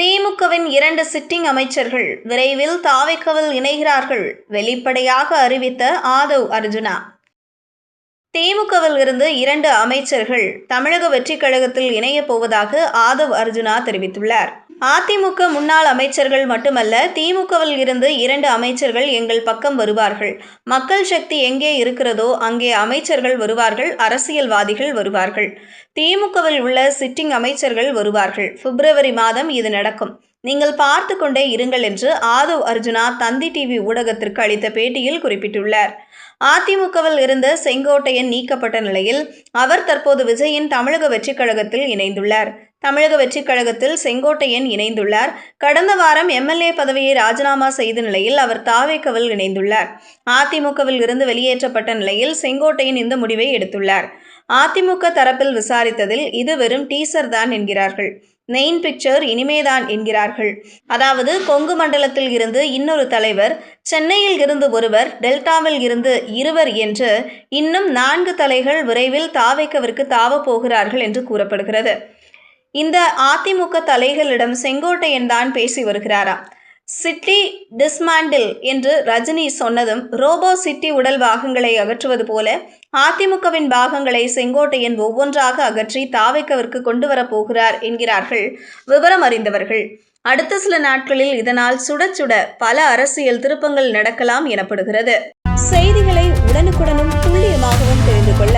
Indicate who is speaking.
Speaker 1: திமுகவின் இரண்டு சிட்டிங் அமைச்சர்கள் விரைவில் தாவைக்கவில் இணைகிறார்கள் வெளிப்படையாக அறிவித்த ஆதவ் அர்ஜுனா. திமுகவில் இருந்து இரண்டு அமைச்சர்கள் தமிழக வெற்றிக் கழகத்தில் இணையப் போவதாக ஆதவ் அர்ஜுனா தெரிவித்துள்ளார். அதிமுக முன்னாள் அமைச்சர்கள் மட்டுமல்ல திமுகவில் இருந்து இரண்டு அமைச்சர்கள் எங்கள் பக்கம் வருவார்கள். மக்கள் சக்தி எங்கே இருக்கிறதோ அங்கே அமைச்சர்கள் வருவார்கள் அரசியல்வாதிகள் வருவார்கள். திமுகவில் உள்ள சிட்டிங் அமைச்சர்கள் வருவார்கள். பிப்ரவரி மாதம் இது நடக்கும். நீங்கள் பார்த்து கொண்டே இருங்கள் என்று ஆதவ் அர்ஜுனா தந்தி டிவி ஊடகத்திற்கு அளித்த பேட்டியில் குறிப்பிட்டுள்ளார். அதிமுகவில் இருந்த செங்கோட்டையன் நீக்கப்பட்ட நிலையில் அவர் தற்போது விஜயின் தமிழக வெற்றிக் கழகத்தில் இணைந்துள்ளார். தமிழக வெற்றிக் கழகத்தில் செங்கோட்டையன் இணைந்துள்ளார். கடந்த வாரம் எம்எல்ஏ பதவியை ராஜினாமா செய்த நிலையில் அவர் தாவேக்கவில் இணைந்துள்ளார். அதிமுகவில் இருந்து வெளியேற்றப்பட்ட நிலையில் செங்கோட்டையன் இந்த முடிவை எடுத்துள்ளார். அதிமுக தரப்பில் விசாரித்ததில் இது வெறும் டீசர் தான் என்கிறார்கள். மெயின் பிக்சர் இனிமேதான் என்கிறார்கள். அதாவது கொங்கு மண்டலத்தில் இருந்து இன்னொரு தலைவர் சென்னையில் இருந்து ஒருவர் டெல்டாவில் இருந்து இருவர் என்று இன்னும் நான்கு தலைகள் விரைவில் தாவைக்கவிற்கு தாவப் போகிறார்கள் என்று கூறப்படுகிறது. இந்த அதிமுக தலைகளிடம் செங்கோட்டையன் தான் பேசி வருகிறாராம். சிட்டி டிஸ்மாண்டில் என்று ரஜினி சொன்னதும் ரோபோ சிட்டி உடல் பாகங்களை அகற்றுவது போல அதிமுகவின் பாகங்களை செங்கோட்டையன் ஒவ்வொன்றாக அகற்றி தாவைக்கவிற்கு கொண்டு வரப் போகிறார் என்கிறார்கள் விவரம் அறிந்தவர்கள். அடுத்த சில நாட்களில் இதனால் சுட சுட பல அரசியல் திருப்பங்கள் நடக்கலாம் எனப்படுகிறது. செய்திகளை உடனுக்குடனும் துல்லியமாகவும் தெரிந்து கொள்ள